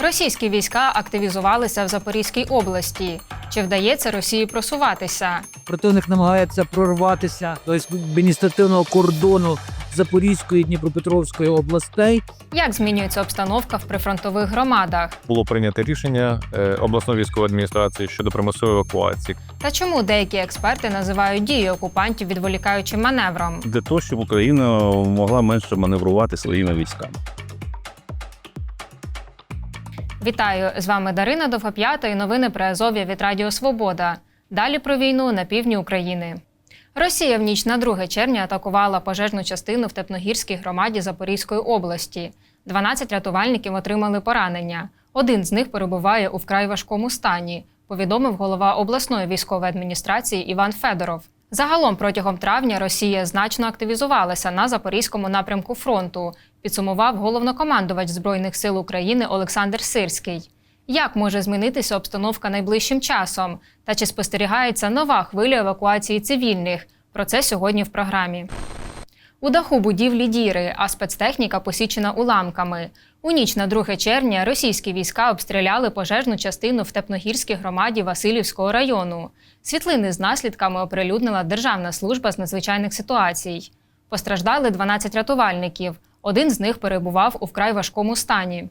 Російські війська активізувалися в Запорізькій області. Чи вдається Росії просуватися? Противник намагається прорватися до адміністративного кордону Запорізької і Дніпропетровської областей. Як змінюється обстановка в прифронтових громадах? було прийнято рішення е, обласної військової адміністрації щодо примусової евакуації Та чому деякі експерти називають дії окупантів відволікаючим маневром? для того, щоб Україна могла менше маневрувати своїми військами. Вітаю! З вами Дарина Довгоп'ята і новини про Азов'я від Радіо Свобода. Далі про війну на півдні України. Росія в ніч на 2 червня атакувала пожежну частину в Теплогірській громаді Запорізької області. 12 рятувальників отримали поранення. Один з них перебуває у вкрай важкому стані, повідомив голова обласної військової адміністрації Іван Федоров. Загалом протягом травня Росія значно активізувалася на запорізькому напрямку фронту, підсумував головнокомандувач Збройних сил України Олександр Сирський. Як може змінитися обстановка найближчим часом? Та чи спостерігається нова хвиля евакуації цивільних? Про це сьогодні в програмі. У даху будівлі діри, а спецтехніка посічена уламками. У ніч на 2 червня російські війська обстріляли пожежну частину в Тепногірській громаді Васильівського району. Світлини з наслідками оприлюднила Державна служба з надзвичайних ситуацій. Постраждали 12 рятувальників. Один з них перебував у вкрай важкому стані.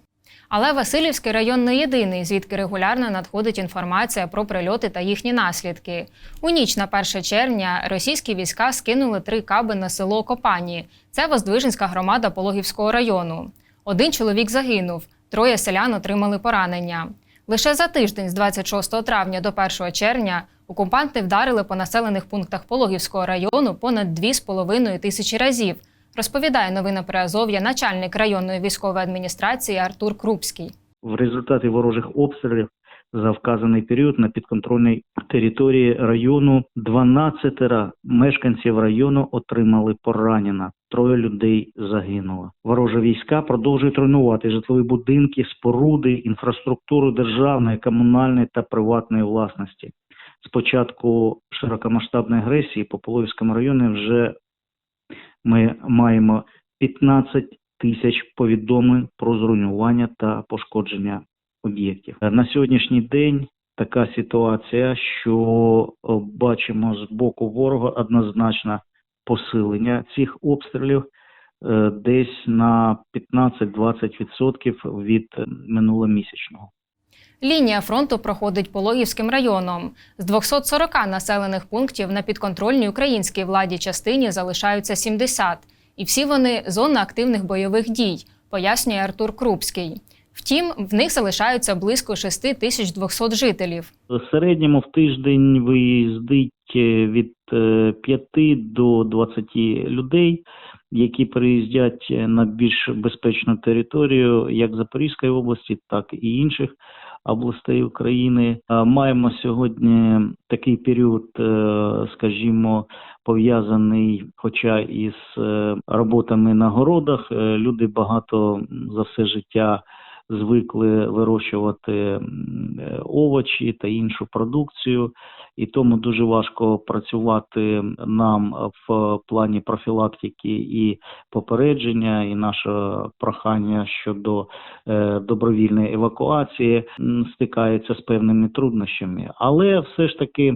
Але Васильівський район не єдиний, звідки регулярно надходить інформація про прильоти та їхні наслідки. У ніч на 1 червня російські війська скинули три каби на село Копані. Це Воздвиженська громада Пологівського району. Один чоловік загинув, троє селян отримали поранення. Лише за тиждень з 26 травня до 1 червня окупанти вдарили по населених пунктах Пологівського району понад 2,5 тисячі разів. Розповідає новина Приазов'я начальник районної військової адміністрації Артур Крупський. В результаті ворожих обстрілів за вказаний період на підконтрольній території району 12 мешканців району отримали поранення. Троє людей загинуло. Ворожі війська продовжують руйнувати житлові будинки, споруди, інфраструктуру державної, комунальної та приватної власності. З початку широкомасштабної агресії по Половському районі вже ми маємо 15 тисяч повідомлень про зруйнування та пошкодження об'єктів. На сьогоднішній день така ситуація, що е, бачимо з боку ворога однозначно посилення цих обстрілів е, десь на 15-20% від е, минуломісячного. Лінія фронту проходить Пологівським районом. З 240 населених пунктів на підконтрольній українській владі частині залишаються 70. І всі вони зона активних бойових дій, пояснює Артур Крупський. Втім, в них залишаються близько 6200 жителів. В середньому в тиждень виїздить е, від е, 5 до 20 людей, які приїздять на більш безпечну територію як Запорізької області, так і інших областей України. Маємо сьогодні такий період, е, скажімо, пов'язаний, хоча із е, роботами на городах. Е, Люди багато за все життя звикли вирощувати овочі та іншу продукцію, і тому дуже важко працювати нам в плані профілактики і попередження, і наше прохання щодо е, добровільної евакуації стикається з певними труднощами. Але все ж таки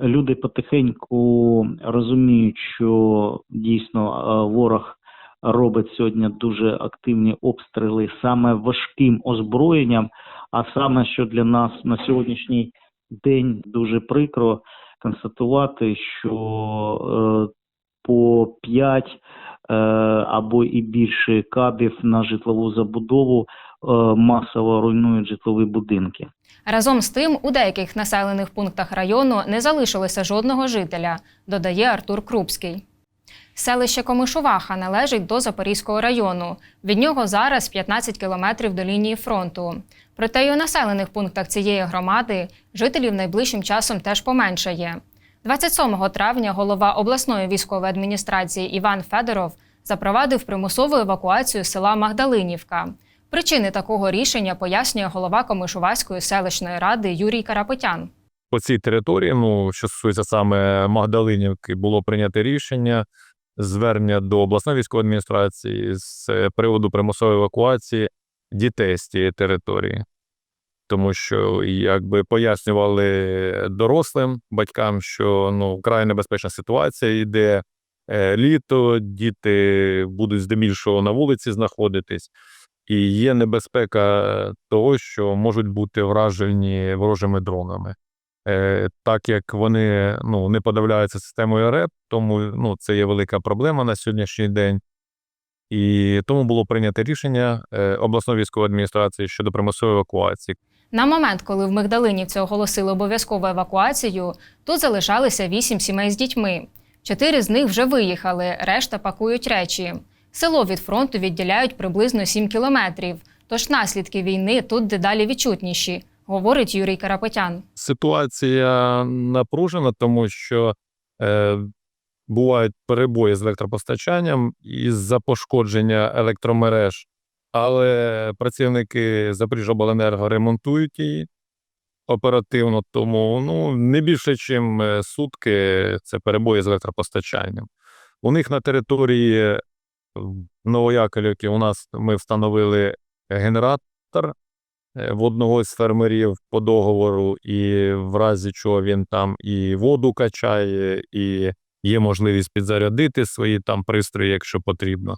люди потихеньку розуміють, що дійсно е, ворог робить сьогодні дуже активні обстріли саме важким озброєнням. А саме, що для нас на сьогоднішній день дуже прикро констатувати, що е, по 5 е, або і більше кабів на житлову забудову е, масово руйнують житлові будинки. Разом з тим, у деяких населених пунктах району не залишилося жодного жителя, додає Артур Крупський. Селище Комишуваха належить до Запорізького району. Від нього зараз 15 кілометрів до лінії фронту. Проте й у населених пунктах цієї громади жителів найближчим часом теж поменшає. 27 травня голова обласної військової адміністрації Іван Федоров запровадив примусову евакуацію села Магдалинівка. Причини такого рішення пояснює голова Комишуваської селищної ради Юрій Карапетян. по цій території. Ну що стосується саме Магдалинівки, було прийнято рішення звернення до обласної військової адміністрації з приводу примусової евакуації дітей з цієї території. тому що якби пояснювали дорослим батькам, що ну вкрай небезпечна ситуація йде е, літо, діти будуть здебільшого на вулиці знаходитись, і є небезпека того, що можуть бути вражені ворожими дронами. Е, так як вони ну, не подавляються системою РЕП, тому ну, це є велика проблема на сьогоднішній день. І тому було прийнято рішення е, обласної військової адміністрації щодо примусової евакуації. На момент, коли в Мигдалинівці оголосили обов'язкову евакуацію, тут залишалися вісім сімей з дітьми. Чотири з них вже виїхали, решта пакують речі. Село від фронту відділяють приблизно 7 кілометрів, тож наслідки війни тут дедалі відчутніші, говорить Юрій Карапетян. Ситуація напружена, тому що е, бувають перебої з електропостачанням із-за пошкодження електромереж, але працівники Запоріжжяобленерго ремонтують її оперативно, тому ну, не більше, ніж сутки це перебої з електропостачанням. У них на території в Новояковлівці у нас ми встановили генератор е, в одного з фермерів по договору, і в разі чого він там і воду качає, і є можливість підзарядити свої там пристрої, якщо потрібно.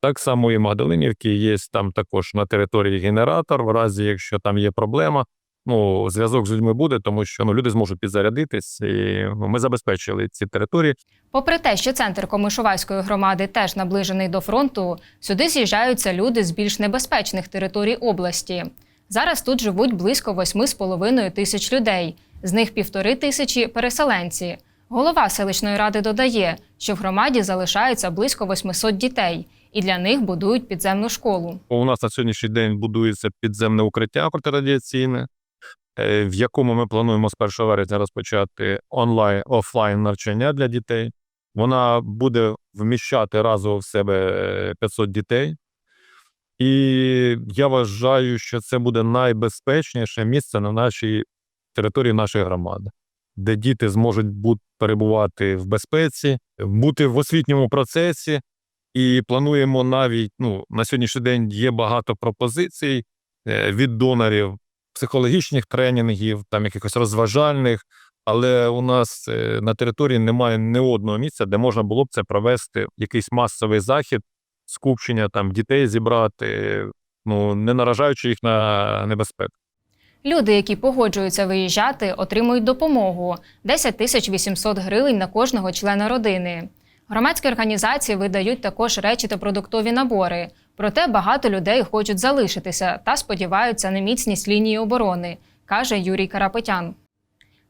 Так само і в Магдалинівці є там також на території генератор, в разі якщо там є проблема. Ну, зв'язок з людьми буде, тому що ну, люди зможуть підзарядитись, і ну, ми забезпечили ці території. Попри те, що центр Комишувальської громади теж наближений до фронту, сюди з'їжджаються люди з більш небезпечних територій області. Зараз тут живуть близько 8,5 тисяч людей, з них півтори тисячі переселенці. Голова селищної ради додає, що в громаді залишається близько 800 дітей, і для них будують підземну школу. У нас на сьогоднішній день будується підземне укриття протирадіаційне, е, в якому ми плануємо з 1 вересня розпочати онлайн офлайн навчання для дітей. Вона буде вміщати разово в себе е, 500 дітей. І я вважаю, що це буде найбезпечніше місце на нашій території нашої громади, де діти зможуть бути, перебувати в безпеці, бути в освітньому процесі. І плануємо навіть ну, на сьогоднішній день є багато пропозицій е, від донорів, психологічних тренінгів, там якихось розважальних. Але у нас е, на території немає ні одного місця, де можна було б це провести якийсь масовий захід, скупчення там дітей зібрати, ну не наражаючи їх на небезпеку. Люди, які погоджуються виїжджати, отримують допомогу 10 тисяч 800 гривень на кожного члена родини. Громадські організації видають також речі та продуктові набори. Проте багато людей хочуть залишитися та сподіваються на міцність лінії оборони, каже Юрій Карапетян.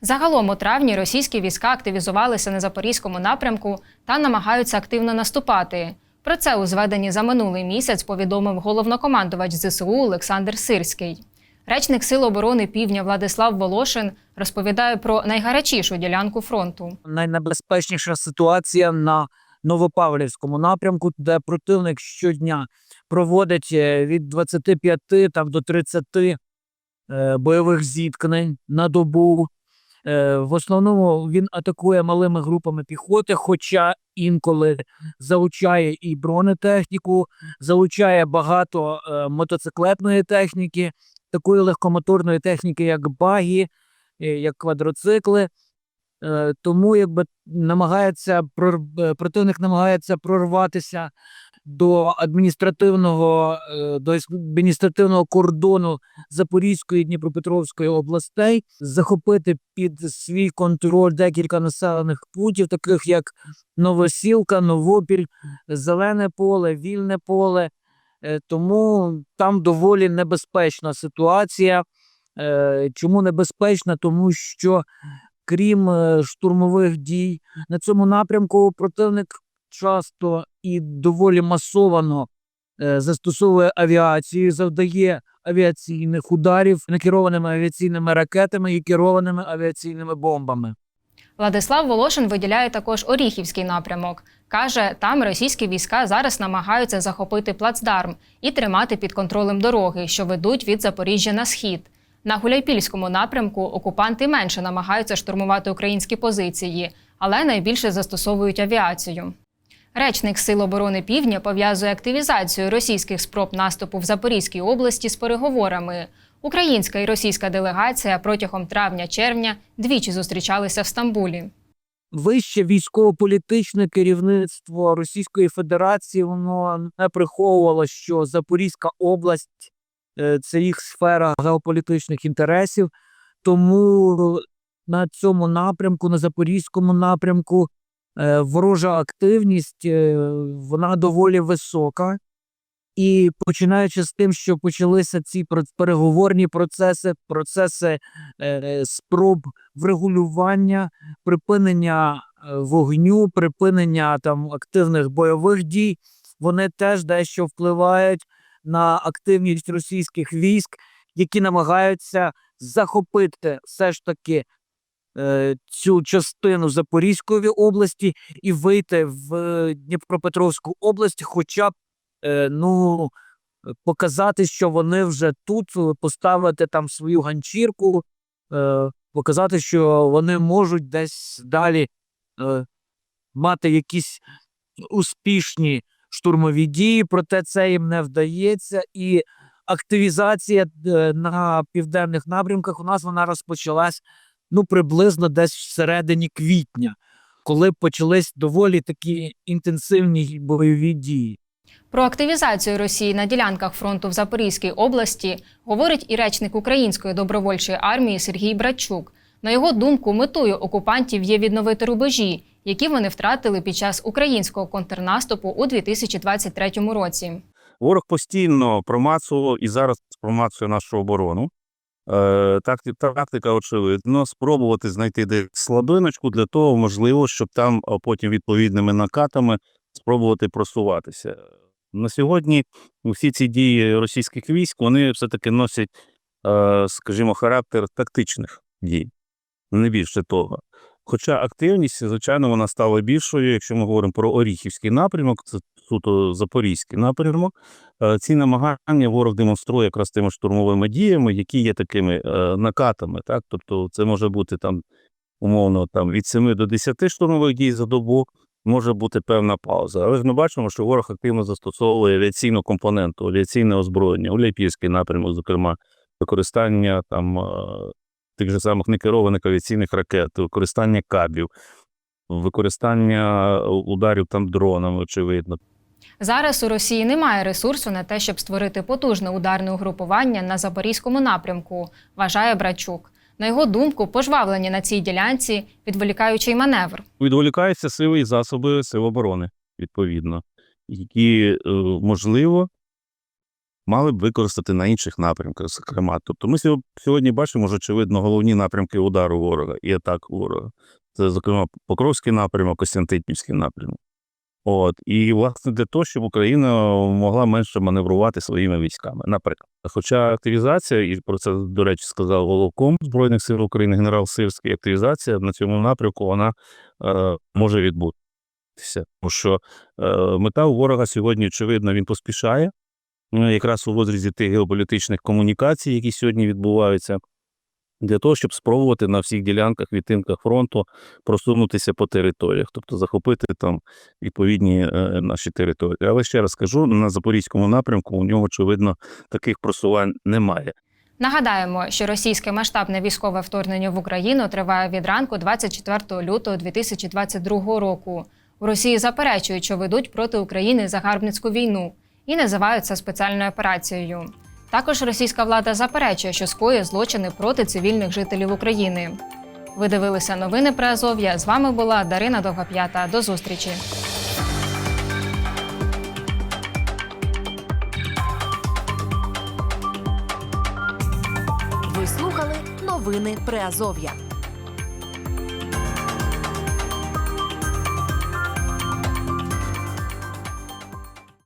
Загалом у травні російські війська активізувалися на запорізькому напрямку та намагаються активно наступати. Про це у зведенні за минулий місяць повідомив головнокомандувач ЗСУ Олександр Сирський. Речник Сил оборони Півдня Владислав Волошин розповідає про найгарячішу ділянку фронту. найнебезпечніша ситуація на Новопавлівському напрямку, де противник щодня проводить е, від 25 там, до 30 е, бойових зіткнень на добу. Е, в основному він атакує малими групами піхоти, хоча інколи залучає і бронетехніку, залучає багато е, мотоциклетної техніки, такої легкомоторної техніки, як багі, е, як квадроцикли. Тому якби намагається противник намагається прорватися до адміністративного е, до адміністративного кордону Запорізької і Дніпропетровської областей, захопити під свій контроль декілька населених пунктів, таких як Новосілка, Новопіль, Зелене поле, Вільне поле. Е, Тому там доволі небезпечна ситуація. Е, Чому небезпечна? Тому що крім штурмових дій на цьому напрямку противник часто і доволі масовано е, застосовує авіацію, завдає авіаційних ударів некерованими авіаційними ракетами і керованими авіаційними бомбами. Владислав Волошин виділяє також Оріхівський напрямок. Каже, там російські війська зараз намагаються захопити плацдарм і тримати під контролем дороги, що ведуть від Запоріжжя на схід. На Гуляйпільському напрямку окупанти менше намагаються штурмувати українські позиції, але найбільше застосовують авіацію. Речник Сил оборони Півдня пов'язує активізацію російських спроб наступу в Запорізькій області з переговорами. Українська і російська делегація протягом травня-червня двічі зустрічалися в Стамбулі. Вище військово-політичне керівництво Російської Федерації воно не приховувало, що Запорізька область е, це їх сфера геополітичних інтересів. Тому на цьому напрямку, на запорізькому напрямку, ворожа активність е, вона доволі висока. І починаючи з тим, що почалися ці переговорні процеси, процеси е, спроб врегулювання, припинення е, вогню, припинення там активних бойових дій, вони теж дещо впливають на активність російських військ, які намагаються захопити все ж таки е, цю частину Запорізької області і вийти в е, Дніпропетровську область, хоча б е, ну, показати, що вони вже тут, е, поставити там свою ганчірку, е, показати, що вони можуть десь далі е, мати якісь успішні штурмові дії, проте це їм не вдається. І активізація е, на південних напрямках у нас вона розпочалась ну, приблизно десь всередині квітня, коли почались доволі такі інтенсивні бойові дії. Про активізацію Росії на ділянках фронту в Запорізькій області говорить і речник Української добровольчої армії Сергій Братчук. На його думку, метою окупантів є відновити рубежі, які вони втратили під час українського контрнаступу у 2023 році. Ворог постійно промацував і зараз промацує нашу оборону. Е, такти- тактика, очевидно, спробувати знайти де слабиночку для того, можливо, щоб там потім відповідними накатами спробувати просуватися. На сьогодні всі ці дії російських військ вони все-таки носять, е, скажімо, характер тактичних дій, не більше того. Хоча активність, звичайно, вона стала більшою, якщо ми говоримо про Оріхівський напрямок, це суто Запорізький напрямок. Е, Ці намагання ворог демонструє якраз тими штурмовими діями, які є такими е, накатами. Так? Тобто це може бути там умовно там, від 7 до 10 штурмових дій за добу, може бути певна пауза. Але ж ми бачимо, що ворог активно застосовує авіаційну компоненту, авіаційне озброєння, Уляпівський напрямок, зокрема, використання там е, тих же самих некерованих авіаційних ракет, використання кабів, використання ударів там дронами, очевидно. Зараз у Росії немає ресурсу на те, щоб створити потужне ударне угрупування на запорізькому напрямку, вважає Брачук. На його думку, пожвавлення на цій ділянці відволікаючий маневр. відволікаються сили і засоби сил оборони, відповідно, які, е, можливо, мали б використати на інших напрямках, зокрема. Тобто ми сьо- сьогодні бачимо, що, очевидно, головні напрямки удару ворога і атак ворога. Це, зокрема, Покровський напрямок, Костянтинівський напрямок. От, і, власне, для того, щоб Україна могла менше маневрувати своїми військами, наприклад. Хоча активізація, і про це, до речі, сказав головком Збройних сил України генерал Сирський, активізація на цьому напрямку вона е, може відбутися. Тому що е, мета у ворога сьогодні, очевидно, він поспішає, ну, якраз у розрізі тих геополітичних комунікацій, які сьогодні відбуваються, для того, щоб спробувати на всіх ділянках, відтинках фронту просунутися по територіях, тобто захопити там відповідні е, наші території. Але ще раз скажу, на Запорізькому напрямку у нього, очевидно, таких просувань немає. Нагадаємо, що російське масштабне військове вторгнення в Україну триває від ранку 24 лютого 2022 року. У Росії заперечують, що ведуть проти України загарбницьку війну і називають це спеціальною операцією. Також російська влада заперечує, що скоює злочини проти цивільних жителів України. Ви дивилися новини про Азов'я. З вами була Дарина Довгоп'ята. До зустрічі. Ви слухали новини Приазов'я.